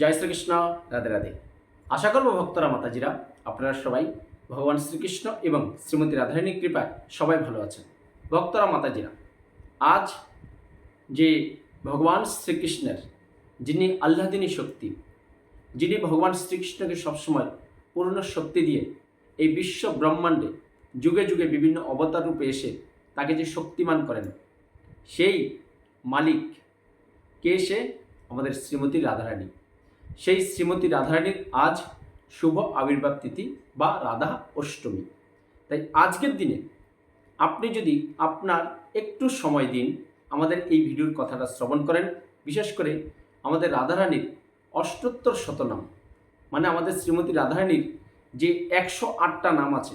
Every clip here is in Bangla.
জয় শ্রীকৃষ্ণ, রাধে রাধে। আশা করব ভক্তরা, মাতাজিরা, আপনারা সবাই ভগবান শ্রীকৃষ্ণ এবং শ্রীমতী রাধারানীর কৃপায় সবাই ভালো আছেন। ভক্তরা, মাতাজিরা, আজ যে ভগবান শ্রীকৃষ্ণের, যিনি আল্লাদিনী শক্তি, যিনি ভগবান শ্রীকৃষ্ণকে সবসময় পূর্ণ শক্তি দিয়ে এই বিশ্ব ব্রহ্মাণ্ডে যুগে যুগে বিভিন্ন অবতার রূপে এসে তাকে যে শক্তিমান করেন, সেই মালিক কে সে? আমাদের শ্রীমতী রাধারানী। সেই শ্রীমতী রাধারানীর আজ শুভ আবির্ভাব তিথি বা রাধা অষ্টমী। তাই আজকের দিনে আপনি যদি আপনার একটু সময় দিন, আমাদের এই ভিডিওর কথাটা শ্রবণ করেন, বিশেষ করে আমাদের রাধারানীর অষ্টোত্তর শতনাম মানে আমাদের শ্রীমতী রাধারানীর যে একশো আটটা নাম আছে,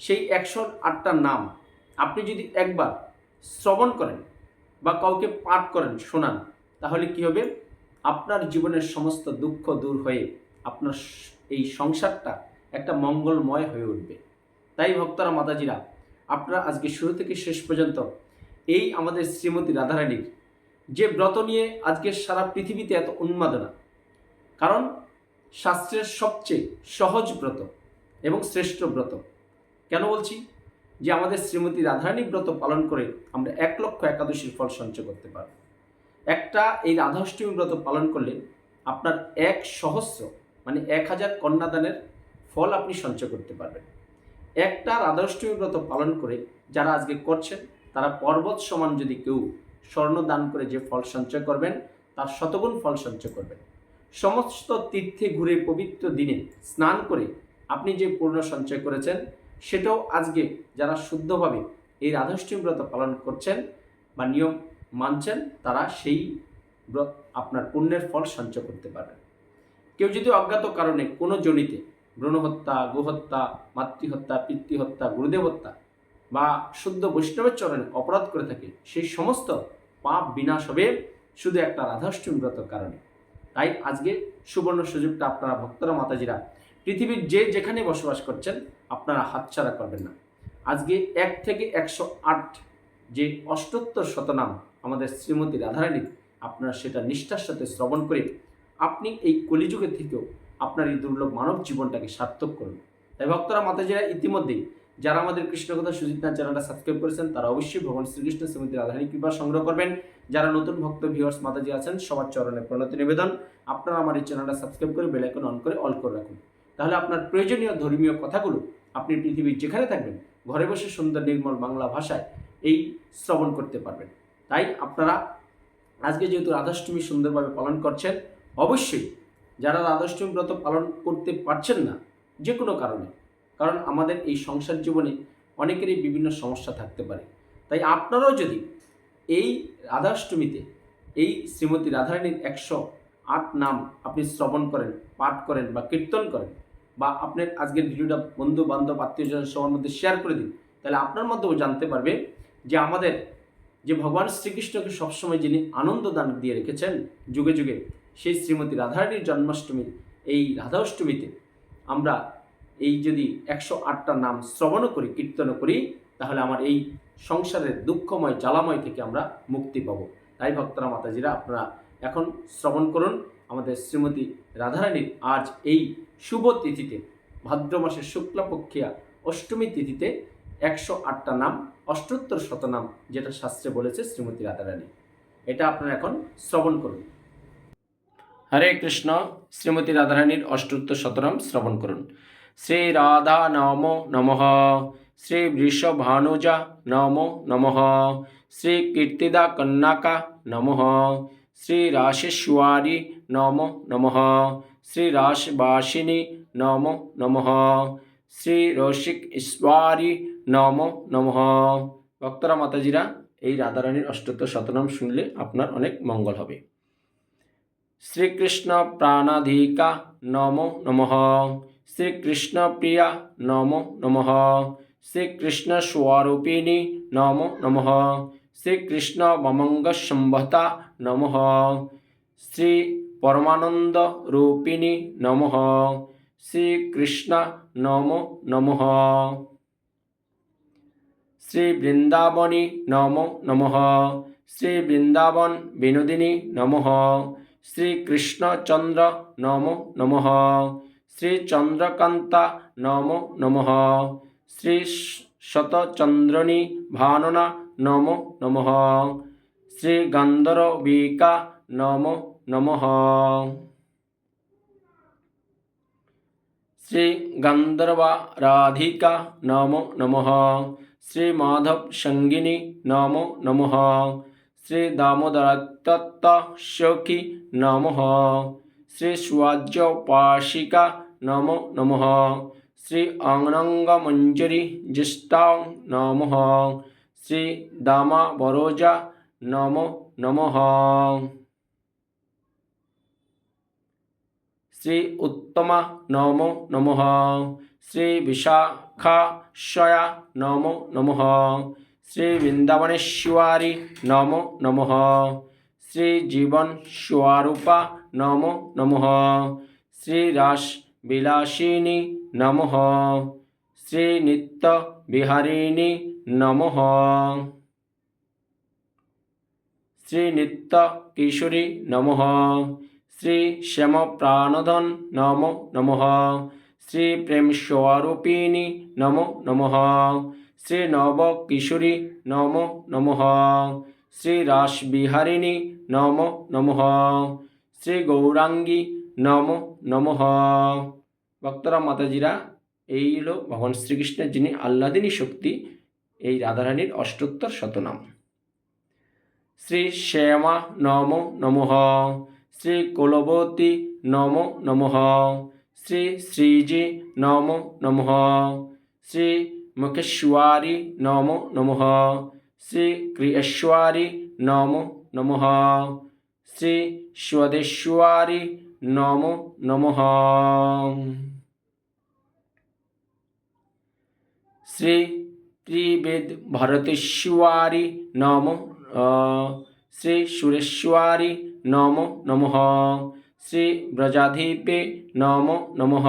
সেই একশো আটটা নাম আপনি যদি একবার শ্রবণ করেন বা কাউকে পাঠ করেন, শোনান, তাহলে কি হবে? আপনার জীবনের সমস্ত দুঃখ দূর হয়ে আপনার এই সংসারটা একটা মঙ্গলময় হয়ে উঠবে। তাই ভক্তরা, মাতাজিরা, আপনারা আজকে শুরু থেকে শেষ পর্যন্ত এই আমাদের শ্রীমতী রাধারানীর যে ব্রত নিয়ে আজকে সারা পৃথিবীতে এত উন্মাদনা, কারণ শাস্ত্রের সবচেয়ে সহজ ব্রত এবং শ্রেষ্ঠ ব্রত। কেন বলছি? যে আমাদের শ্রীমতী রাধারানী ব্রত পালন করে আমরা এক লক্ষ একাদশীর ফল সঞ্চয় করতে পারব। একটা এই রাধাষ্টমী ব্রত পালন করলে আপনার এক সহস্র মানে এক হাজার কন্যাদানের ফল আপনি সঞ্চয় করতে পারবেন। একটা রাধাষ্টমী ব্রত পালন করে যারা আজকে করছেন, তারা পর্বত সমান যদি কেউ স্বর্ণ দান করে যে ফল সঞ্চয় করবেন, তার শতগুণ ফল সঞ্চয় করবেন। সমস্ত তীর্থে ঘুরে পবিত্র দিনে স্নান করে আপনি যে পূর্ণ সঞ্চয় করেছেন, সেটাও আজকে যারা শুদ্ধভাবে এই রাধাষ্টমী ব্রত পালন করছেন, বা নিয়ম মানছেন, তারা সেই আপনার পুণ্যের ফল সঞ্চয় করতে পারবেন কেউ যদি অজ্ঞাত কারণে কোনো জনিতে ভ্রূণহত্যা, গোহত্যা, মাতৃহত্যা, পিতৃহত্যা গুরুদেব হত্যা বা শুদ্ধ বৈষ্ণবের চরণে অপরাধ করে থাকে, সেই সমস্ত পাপ বিনাশ হবে শুধু একটা রাধাষ্টমী কারণে। তাই আজকে সুবর্ণ সুযোগটা আপনারা ভক্তরা, মাতাজিরা, পৃথিবীর যে যেখানে বসবাস করছেন, আপনারা হাতছাড়া করবেন না। আজকে এক থেকে একশো আট যে অষ্টোত্তর শতনাম আমাদের শ্রীমতী রাধারানীর আপনারা সেটা নিষ্ঠার সাথে শ্রবণ করে আপনি এই কলিযুগের থেকেও আপনার এই দুর্লভ মানব জীবনটাকে সার্থক করুন। তাই ভক্তরা, মাতাজিরা ইতিমধ্যেই যারা আমাদের কৃষ্ণকথা সুজিতনাথ চ্যানেলটা সাবস্ক্রাইব করেছেন, তারা অবশ্যই ভগবান শ্রীকৃষ্ণ, শ্রীমতী রাধারানী কৃপা সংগ্রহ করবেন। যারা নতুন ভক্ত ভিউয়ার্স মাতাজি আছেন, সবার চরণে প্রণতি নিবেদন। আপনারা আমার এই চ্যানেলটা সাবস্ক্রাইব করে বেলাইকন অন করে অল করে রাখুন। তাহলে আপনার প্রয়োজনীয়, ধর্মীয় কথাগুলো আপনি পৃথিবীর যেখানে থাকবেন, ঘরে বসে সুন্দর, নির্মল বাংলা ভাষায় এই শ্রবণ করতে পারবেন। তাই আপনারা আজকে যেহেতু রাধাষ্টমী সুন্দরভাবে পালন করছেন, অবশ্যই যারা রাধাষ্টমী ব্রত পালন করতে পারছেন না যে কোনো কারণে, কারণ আমাদের এই সংসার জীবনে অনেকেরই বিভিন্ন সমস্যা থাকতে পারে। তাই আপনারাও যদি এই রাধাষ্টমীতে, এই শ্রীমতী রাধারানীর একশো আট নাম আপনি শ্রবণ করেন, পাঠ করেন বা কীর্তন করেন বা আপনার আজকের ভিডিওটা বন্ধু বান্ধব আত্মীয়জন সবার মধ্যে শেয়ার করে দিন, তাহলে আপনার মধ্যেও জানতে পারবে যে আমাদের যে ভগবান শ্রীকৃষ্ণকে সবসময় যিনি আনন্দ দান দিয়ে রেখেছেন, যুগে যুগে সেই শ্রীমতী রাধারানীর জন্মাষ্টমী, এই রাধাষ্টমীতে আমরা এই যদি একশো আটটা নাম শ্রবণও করি কীর্তনও করি, তাহলে আমার এই সংসারের দুঃখময়, জ্বালাময় থেকে আমরা মুক্তি পাব। তাই ভক্তরা, মাতাজিরা, আপনারা এখন শ্রবণ করুন আমাদের শ্রীমতী রাধারানীর আজ এই শুভ তিথিতে ভাদ্র মাসের শুক্লপক্ষিয়া অষ্টমী তিথিতে একশো আটটা নাম, অষ্টোত্তর শতনাম যেটা শাস্ত্রে বলেছে শ্রীমতী রাধারানী। এটা আপনারা এখন শ্রবণ করুন। হরে কৃষ্ণ, শ্রীমতী রাধারানীর অষ্টোত্তর শতনাম শ্রবণ করুন। শ্রী রাধা নম নমঃ, শ্রী বৃষভানুজা নম নমঃ, শ্রী কীর্তিদা কন্যাকা নমঃ, শ্রী রাশেশ্বরী নম নমঃ, শ্রী রাসবাসিনী নম নমঃ, শ্রী রসিক ঈশ্বরী নম নমঃ। ভক্তরা মাতাজিরা, এই রাধারানীর অষ্টোত্তর শতনাম শুনলে আপনার অনেক মঙ্গল হবে। শ্রীকৃষ্ণ প্রাণাধিকা নম নমঃ। শ্রীকৃষ্ণ প্রিয়া নম নমঃ। শ্রীকৃষ্ণ স্বরূপিণী নম নমঃ। শ্রীকৃষ্ণ মমঙ্গ সম্ভতা নমঃ। শ্রী পরমানন্দ রূপিণী নমঃ। শ্রীকৃষ্ণ নম নমঃ। শ্রী বৃন্দাবনী নম নমঃ শ্রী বৃন্দাবন বিনোদিনী নমঃ শ্রীকৃষ্ণচন্দ্র নম নমঃ শ্রীচন্দ্রকান্তা নম নমঃ শ্রী শতচন্দ্রণী ভাননা নম নমঃ শ্রী গন্ধর্বিকা নম নমঃ শ্রী গন্ধর্বা রাধিকা নম নমঃ শ্রী মাধব সঙ্গিনী নম নমঃ শ্রী দামোদরত্তত্ত সখী নমঃ শ্রী সুয়াজ্যোপাসিকা নম নমঃ শ্রী অঙ্গমঞ্জরি জ্যেষ্ঠাং নমঃ শ্রী দামা বরোজা নম নমঃ শ্রী উত্তমা নম নমঃ বিশাখাশয়া নম নমঃ শ্রী বৃন্দাবনেশ্বরী নম নমঃ শ্রী জীবন স্বরূপা নম নমঃ শ্রী রাস বিলাসিনী নমঃ শ্রী নিত্য বিহারিণী নমঃ শ্রী নিত্য কিশোরী নমঃ শ্রী শ্যাম প্রাণধন নম নমঃ শ্রী প্রেম স্বরূপিণী নম নমঃ শ্রী নব কিশোরী নম নমঃ শ্রী রাসবিহারিণী নম নমঃ শ্রী গৌরাঙ্গী নম নমঃ ভক্তরা মাতাজিরা এই হলো ভগবান শ্রীকৃষ্ণের যিনি আহ্লাদিনী শক্তি, এই রাধারানীর অষ্টোত্তর শতনাম। শ্রী শ্যামা নম নমঃ। শ্রী কুলবতী নম নমঃ। শ্রী শ্রীজি নম নমঃ শ্রী মুখেশ্বরী নম নমঃ শ্রী ক্রিয়েশ্বরী নম নমঃ শ্রী স্বদেশ্বরী নম নমঃ শ্রী ত্রিবেদ ভারতেশ্বরী নম শ্রী সুরেশ্বরী নম নমঃ শ্রী ব্রজাধিপে নম নমঃ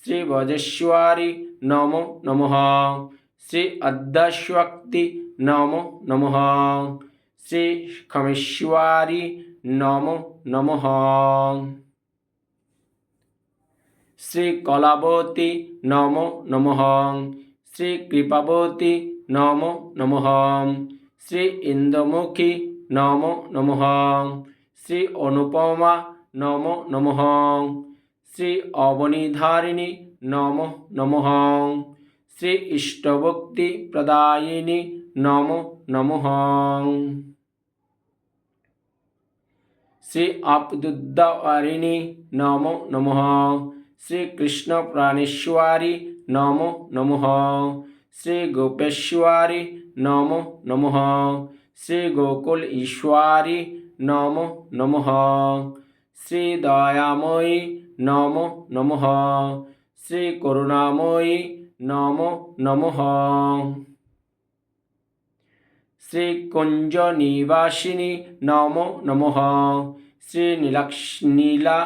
শ্রী বজেশ্বরী নম নমঃ শ্রী অদ্যশ্বক্তি নম নমঃ শ্রী খমেশ্বরী নম নমঃ শ্রী কলাবতী নম নমঃ শ্রী কৃপাবতী নম নমঃ শ্রী ইন্দুমুখী নম নমঃ শ্রী অনুপমা নম নমঃ শ্রী অবনিধারিণী নম নমঃ শ্রী ইষ্টভক্তি প্রদায়িনী নম নমঃ শ্রী আপদুদ্দারিণী নম নমঃ শ্রী কৃষ্ণ প্রাণেশ্বরী নম নমঃ শ্রী গোপেশ্বরী নম নমঃ শ্রী গোকুল ঈশ্বরী নম নমঃ শ্রী দয়াময়ী নম নমঃ। শ্রী করুণাময়ী নম নমঃ। শ্রী কুঞ্জ নিবাসিনী নম নমঃ। শ্রী নীলাক্ষ নীলা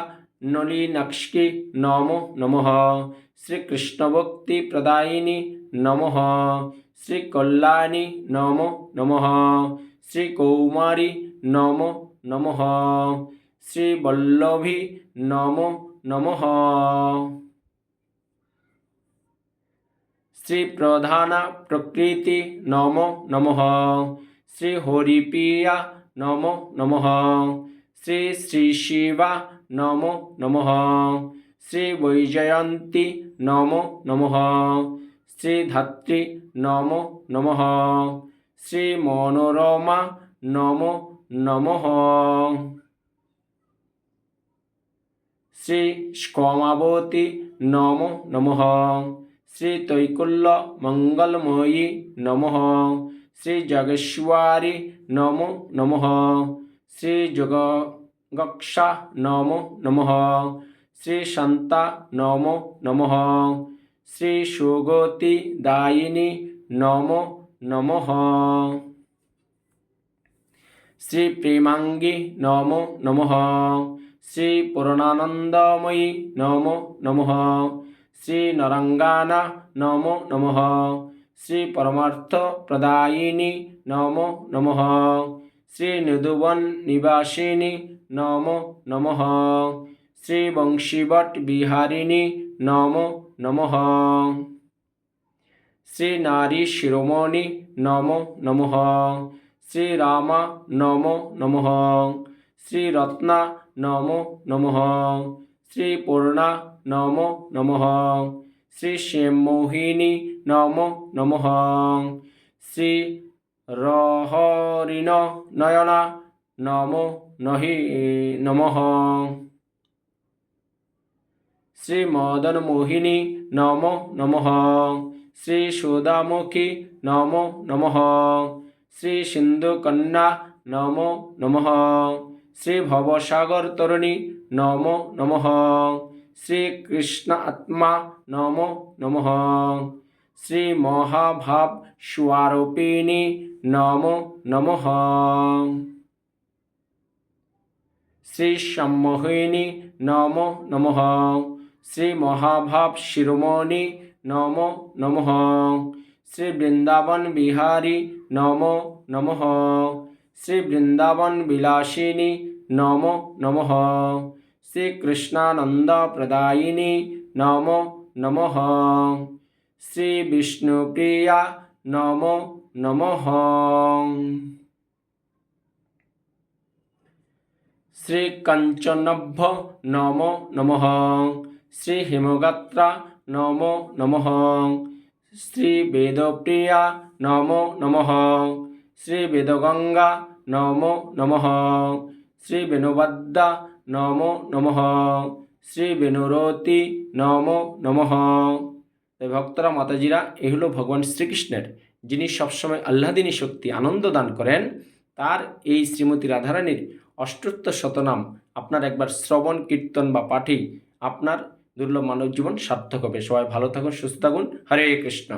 নলিনাক্ষী নম নমঃ। শ্রী কৃষ্ণভক্তি প্রদায়িনী নমঃ। শ্রী কল্যাণী নম নমঃ। শ্রী কৌমারী নম নমঃ। শ্রী বল্লভী নম নমঃ। শ্রী প্রধানা প্রকৃতি নম নমঃ। শ্রী হরিপ্রিয়া নম নমঃ। শ্রী শ্রী শিবা নম নমঃ। শ্রী বৈজয়ন্তী নম নমঃ। শ্রী ধাত্রী নম নমঃ। শ্রী মনোরমা নম নমঃ। শ্রী স্কমাবতী নম নমঃ। শ্রী তৈকুল্য মঙ্গলময়ী নমঃ। শ্রী জগেশ্বরী নম নমঃ। শ্রী যোগক্ষা নম নমঃ। শ্রী শান্তা নম নমঃ। শ্রী সুগতি দায়িনী নম নমঃ। শ্রী প্রেমাঙ্গী নম নমঃ। শ্রী পূর্ণানন্দময়ী নম নমঃ শ্রী নরঙ্গানা নম নমঃ শ্রী পরমার্থ প্রদায়িনী নম নমঃ শ্রী নিধুবন নিবাসিনী নমো নমঃ শ্রী বংশীবট বিহারিণী নমো নমঃ শ্রী নারী শিরোমণি নমো নমঃ শ্রী রামা নমো নমঃ শ্রী রত্না নমো নমঃ। শ্রী পূর্ণা নমো নমঃ। শ্রী শ্যামোহিনী নমো নমঃ। শ্রী রহরিণ নয়না নমো নহি নমঃ। শ্রী মদন মোহিনী নমো নমঃ। শ্রী সুদামুখী নমো নমঃ। শ্রী সিন্ধুকন্যা নমো নমঃ। শ্রী ভবসাগর তরুণী নমো নমঃ। শ্রী কৃষ্ণ আত্মা নম নমঃ। শ্রী মহাভাব স্বরূপিণী নম নমঃ। শ্রী সম্মোহিনী নম নমঃ। শ্রী মহাভাব শিরোমণি নম নমঃ। শ্রী বৃন্দাবন বিহারী নম নমঃ। শ্রী বৃন্দাবন বিলাসিনী নমো নমঃ শ্রী কৃষ্ণানন্দ প্রদায়িনী নমো নমঃ শ্রী বিষ্ণুপ্রিয়া নমো নমঃ শ্রী কাঞ্চনভ্য নমো নমঃ শ্রী হিমগাত্রা নমো নমঃ শ্রী বেদপ্রিয়া নমো নমঃ শ্রী বেদগঙ্গা নমো নমঃ শ্রী বেণুবদ্দা নমো নমঃ শ্রী বেণুরতি নমো নমঃ তাই ভক্তরা, মাতাজিরা এ হলো ভগবান শ্রীকৃষ্ণের, যিনি সবসময় আহ্লাদিনী শক্তি, আনন্দ দান করেন। তার এই শ্রীমতী রাধারানীর অষ্টোত্তর শতনাম, আপনার একবার শ্রবণ, কীর্তন বা পাঠেই আপনার দুর্লভ মানব জীবন সার্থক হবে। সবাই ভালো থাকুন, সুস্থ থাকুন। হরে কৃষ্ণ।